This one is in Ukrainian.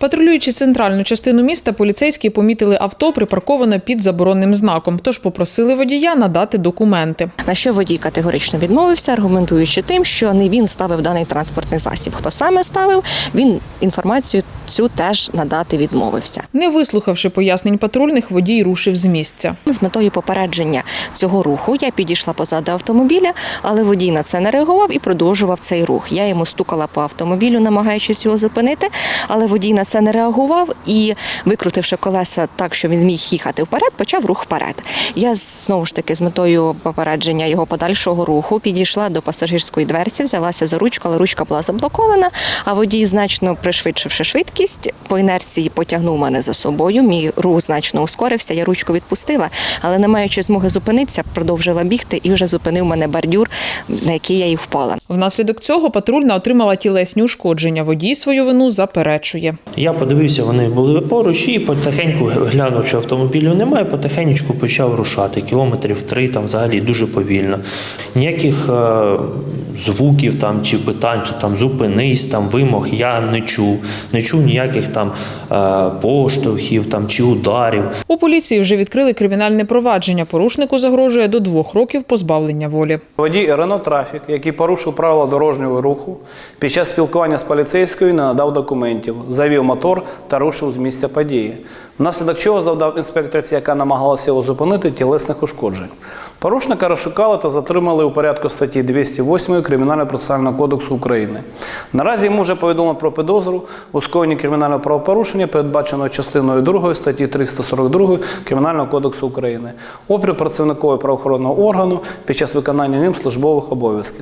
Патрулюючи центральну частину міста, поліцейські помітили авто, припарковане під заборонним знаком, тож попросили водія надати документи. На що водій категорично відмовився, аргументуючи тим, що не він ставив даний транспортний засіб. Хто саме ставив, він інформацію цю теж надати відмовився. Не вислухавши пояснень патрульних, водій рушив з місця. З метою попередження цього руху я підійшла позаду автомобіля, але водій на це не реагував і продовжував цей рух. Я йому стукала по автомобілю, намагаючись його зупинити, але водій на це не реагував і, викрутивши колеса так, що він зміг їхати вперед, почав рух вперед. Я знову ж таки з метою попередження його подальшого руху підійшла до пасажирської дверці, взялася за ручку, але ручка була заблокована. А водій, значно пришвидшивши швидкість, по інерції потягнув мене за собою. Мій рух значно ускорився. Я ручку відпустила, але не маючи змоги зупинитися, продовжила бігти і вже зупинив мене бордюр, на який я і впала. Внаслідок цього патрульна отримала тілесні ушкодження. Водій свою вину заперечує. Я подивився, вони були поруч, і потихеньку глянув, що автомобілів немає, потихеньку почав рушати. Кілометрів три, там взагалі дуже повільно. Ніяких е, звуків там чи питань, що там зупинись, там вимог я не чув. Не чув ніяких там е, поштовхів там, чи ударів. У поліції вже відкрили кримінальне провадження. Порушнику загрожує до двох років позбавлення волі. Водій Рено Трафік, який порушив правила дорожнього руху, під час спілкування з поліцейською не надав документів, завів мотор та рушив з місця події. Внаслідок чого завдав інспекторці, яка намагалася його зупинити, тілесних ушкоджень. Порушника розшукали та затримали у порядку статті 208 Кримінально-процесуального кодексу України. Наразі йому вже повідомлено про підозру у скоєнні кримінального правопорушення, передбаченого частиною 2 статті 342 Кримінального кодексу України, опір працівникові правоохоронного органу під час виконання ним службових обов'язків.